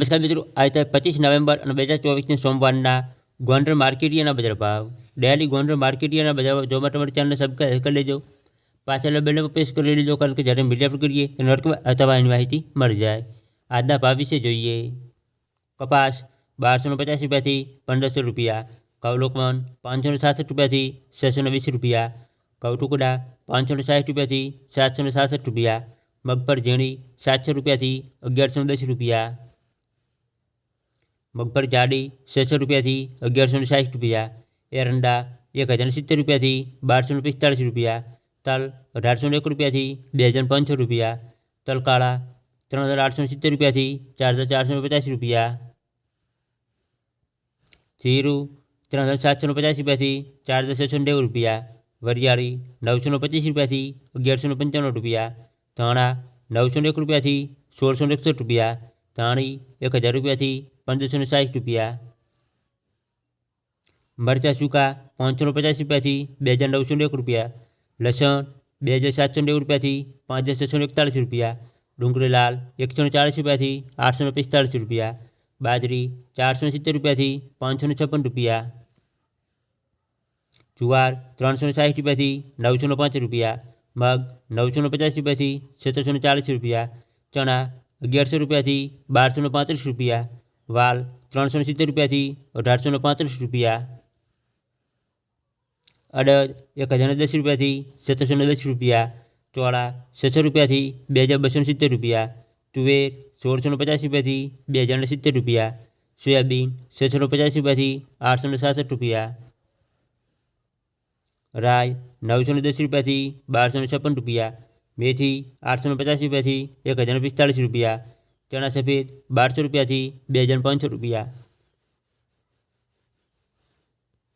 નમસ્કાર મિત્રો આજે પચીસ નવેમ્બર અને બે હજાર ચોવીસની સોમવારના ગોંડલ માર્કેટિયાના બજાર ભાવ ડેલી ગોંડલ માર્કેટિયાના બજાર ભાવ જોવા માટે અમારી ચેનલને સબસ્ક્રાઈબ કરી લેજો પાછળ બેલ પર પ્રેસ કરી લેજો કારણ કે જ્યારે મીડિયા પર કરીએ તો નોટિફિકેશન અથવા એની માહિતી મળી જાય આજના ભાવ વિશે જોઈએ કપાસ બારસો પચાસ રૂપિયાથી પંદરસો રૂપિયા ઘઉં લોકવન પાંચસો સાસઠ રૂપિયાથી છસો વીસ રૂપિયા ઘઉં ટુકડા પાંચસો સાઠ રૂપિયાથી સાતસો સાસઠ રૂપિયા મગફળ ઝીણી સાતસો રૂપિયાથી અગિયારસો દસ રૂપિયા મગફળ જાડી છસો રૂપિયાથી અગિયારસો સાઠ રૂપિયા એરંડા એક હજાર સિત્તેર રૂપિયાથી બારસો પિસ્તાળીસ રૂપિયા તલ અઢારસો એક રૂપિયાથી બે હજાર પાંચસો રૂપિયા તલ કાળા ત્રણ હજાર આઠસો સિત્તેર રૂપિયાથી ચાર હજાર ચારસો પચાસ રૂપિયા જીરું ત્રણ હજાર સાતસો પચાસ રૂપિયાથી ચાર હજાર છસો નેવું રૂપિયા વરિયાળી નવસો પચીસ રૂપિયાથી અગિયારસો પંચાણું રૂપિયા ધાણા નવસો એક રૂપિયાથી સોળસો એકસઠ રૂપિયા ધાણી એક હજાર રૂપિયાથી પંદરસો સાઠ રૂપિયા મરચાં સૂકા પાંચસો પચાસ રૂપિયાથી બે હજાર નવસો એક રૂપિયા લસણ બે હજાર સાતસો નેવું રૂપિયાથી પાંચ હજાર છસો એકતાળીસ રૂપિયા ડુંગળી લાલ એકસો ચાળીસ રૂપિયાથી આઠસો પિસ્તાળીસ રૂપિયા બાજરી ચારસો સિત્તેર રૂપિયાથી પાંચસો છપ્પન રૂપિયા જુવાર ત્રણસો સાઠ રૂપિયાથી નવસો પાંચ રૂપિયા મગ નવસો પચાસ રૂપિયાથી સત્તરસો ચાલીસ રૂપિયા ચણા અગિયારસો રૂપિયાથી બારસો પાંત્રીસ રૂપિયા વાલ ત્રણસો સિત્તેર રૂપિયાથી અઢારસો પાંત્રીસ રૂપિયા અડદ એક હજાર દસ રૂપિયાથી સત્તરસો દસ રૂપિયા ચોળા છસો રૂપિયાથી બે હજાર બસો સિત્તેર રૂપિયા તુવેર સોળસો પચાસ રૂપિયાથી બે હજાર સિત્તેર રૂપિયા સોયાબીન છસો પચાસ રૂપિયાથી આઠસો સાસઠ રૂપિયા રાય નવસો દસ રૂપિયાથી બારસો છપ્પન રૂપિયા મેથી આઠસો પચાસ રૂપિયાથી એક હજાર પિસ્તાળીસ રૂપિયા ચણા સફેદ બારસો રૂપિયાથી બે હજાર પાંચસો રૂપિયા.